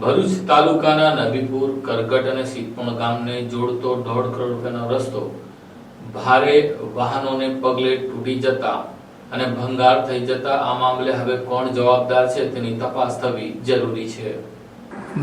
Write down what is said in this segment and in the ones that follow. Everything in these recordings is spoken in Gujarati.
ભરૂચ તાલુકાના નબીપુર, કરગટ અને સિદ્ધપુર ગામને જોડતો દોઢ કરોડ રૂપિયાનો રસ્તો ભારે વાહનોને પગલે તૂટી જતા અને ભંગાર થઈ જતા આ મામલે હવે કોણ જવાબદાર છે તેની તપાસ થવી જરૂરી છે.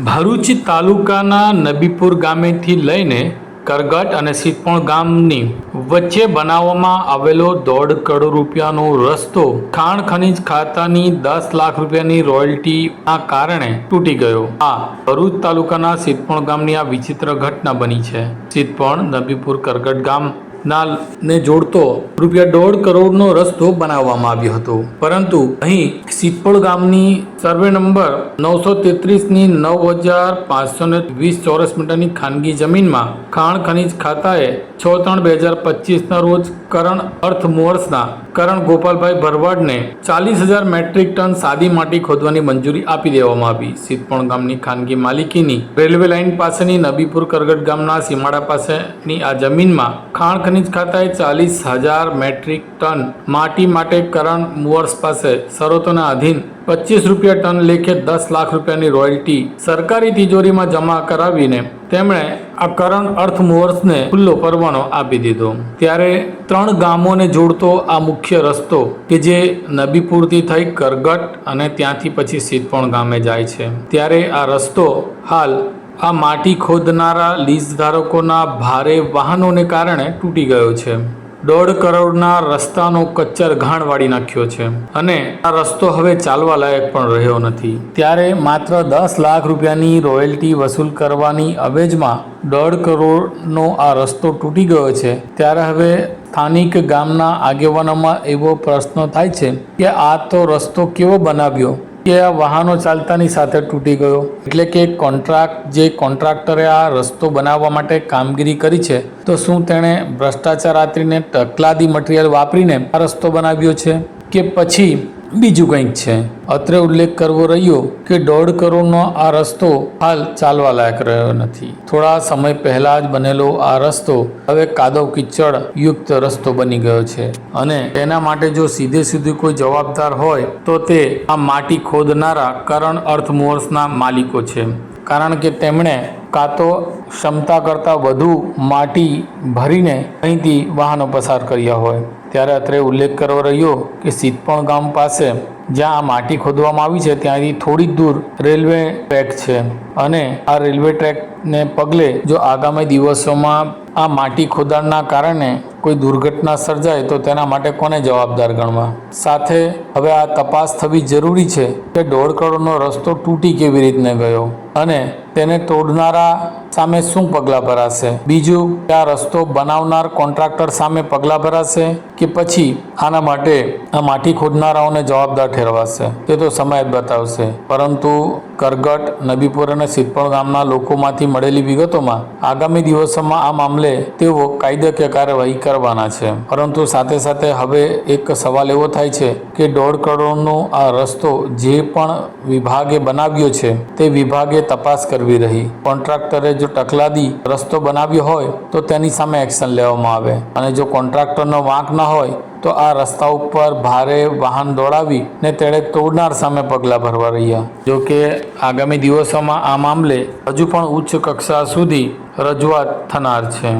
ભરૂચ તાલુકાના નબીપુર ગામેથી લઈને કરગટ અને સિતપણ ગામની વચ્ચે બનાવવામાં આવેલો દોઢ કરોડ રૂપિયાનો રસ્તો ખાણ ખનીજ ખાતાની દસ લાખ રૂપિયાની રોયલ્ટીના કારણે તૂટી ગયો. આ ભરૂચ તાલુકાના સિતપણ ગામની આ વિચિત્ર ઘટના બની છે. સિતપણ નબીપુર કરગટ ગામ ના ને જોડતો રૂપિયા દોઢ કરોડનો રસ્તો બનાવવામાં આવ્યો હતો. પરંતુ અહીં સિદ્ધપુર ગામની સર્વે નંબર નવસો તેત્રીસની નવ હજાર પાંચસો ને વીસ ચોરસ મીટરની ખાનગી જમીનમાં ખાણ ખનીજ ખાતાએ છ ત્રણ બે હજાર પચીસના રોજ કરણ અર્થ મોર્સના કરણ ગોપાલભાઈ ભરવાડને ચાલીસ હજાર મેટ્રિક ટન સાદી માટી ખોદવાની મંજૂરી આપી દેવામાં આવી. સિદ્ધપણ ગામની ખાનગી માલિકીની રેલવે લાઇન પાસેની નબીપુર કરગટ ગામના સીમાડા પાસેની આ જમીનમાં ખાણ ખનીજ ખાતાએ ચાલીસ હજાર મેટ્રિક ટન માટી માટે કરણ મુવર્સ પાસે શરતોના આધીન પચીસ રૂપિયા ટન લેખે દસ લાખ રૂપિયાની રોયલ્ટી સરકારી તિજોરીમાં જમા કરાવીને તેમણે આ કરણ અર્થ મુવર્સને ખુલ્લો પરવાનો આપી દીધો. ત્યારે ત્રણ ગામોને જોડતો આ મુખ્ય રસ્તો કે જે નબીપુરથી થઈ કરગટ અને ત્યાંથી પછી સિદ્ધપણ ગામે જાય છે. ત્યારે આ રસ્તો હાલ આ માટી ખોદનારા લીઝ ધારકોના ભારે વાહનોને કારણે તૂટી ગયો છે. દોઢ કરોડના રસ્તાનો કચ્ચર ઘાણ વાળી નાખ્યો છે અને આ રસ્તો હવે ચાલવા લાયક પણ રહ્યો નથી. ત્યારે માત્ર દસ લાખ રૂપિયાની રોયલ્ટી વસૂલ કરવાની અવેજમાં દોઢ કરોડનો આ રસ્તો તૂટી ગયો છે. ત્યારે હવે સ્થાનિક ગામના આગેવાનોમાં એવો પ્રશ્ન થાય છે કે આ તો રસ્તો કેવો બનાવ્યો? કે આ વાહનો ચાલતાની સાથે તૂટી ગયો. એટલે કે કોન્ટ્રાક્ટ જે કોન્ટ્રાક્ટરે આ રસ્તો બનાવવા માટે કામગીરી કરી છે, તો શું તેણે ભ્રષ્ટાચાર આચરીને ટકલાદી મટીરિયલ વાપરીને આ રસ્તો બનાવ્યો છે? કે પછી બીજું કંઈક છે. અત્રે ઉલ્લેખ કરવો રહ્યો કે દોઢ કરોડનો આ રસ્તો હાલ ચાલવા લાયક રહ્યો નથી. થોડા સમય પહેલા જ બનેલો આ રસ્તો હવે કાદવ કિચડ યુક્ત રસ્તો બની ગયો છે. અને તેના માટે જો સીધે સીધું કોઈ જવાબદાર હોય, તો તે આ માટી ખોદનારા કરણ અર્થ મોર્સના માલિકો છે. કારણ કે તેમણે કાં તો ક્ષમતા કરતાં વધુ માટી ભરીને અહીંથી વાહનો પસાર કર્યા હોય. ત્યારે અત્રે ઉલ્લેખ કરવો રહ્યો કે સિદ્ધપણ ગામ પાસે જ્યાં આ માટી ખોદવામાં આવી છે, ત્યાંથી થોડી દૂર રેલવે ટ્રેક છે. અને આ રેલવે ટ્રેકને પગલે જો આગામી દિવસોમાં આ માટી ખોદાણના કારણે કોઈ દુર્ઘટના સર્જાય, તો તેના માટે કોને જવાબદાર ગણવા? સાથે હવે આ તપાસ થવી જરૂરી છે કે દોઢ કરોડનો રસ્તો તૂટી કેવી રીતને ગયો? અને તેને તોડનારા સામે શું પગલાં ભરાશે? બીજું કે આ રસ્તો બનાવનાર કોન્ટ્રાક્ટર સામે પગલાં ભરાશે કે પછી આના માટે આ માટી ખોદનારાઓને જવાબદાર ઠેરવાશે? તે તો સમય જ બતાવશે. પરંતુ કરગટ, નબીપુર અને સિદ્ધપણ ગામના લોકોમાંથી મળેલી વિગતોમાં આગામી દિવસોમાં આ મામલે તેઓ કાયદાકીય કાર્યવાહી કરવાના છે. પરંતુ સાથે સાથે હવે એક સવાલ એવો થાય છે કે દોઢ કરોડનો આ રસ્તો જે પણ વિભાગે બનાવ્યો છે તે વિભાગે તપાસ કરવી રહી. કોન્ટ્રાક્ટરે જો ટકલાદી રસ્તો બનાવ્યો હોય તો તેની સામે એક્શન લેવામાં આવે. અને જો કોન્ટ્રાક્ટરનો વાંક ન હોય તો આ રસ્તા ઉપર ભારે વાહન દોડાવી ને તેણે તોડનાર સામે પગલાં ભરવા રહ્યા. જો કે આગામી દિવસોમાં આ મામલે હજુ પણ ઉચ્ચ કક્ષા સુધી રજૂઆત થનાર છે.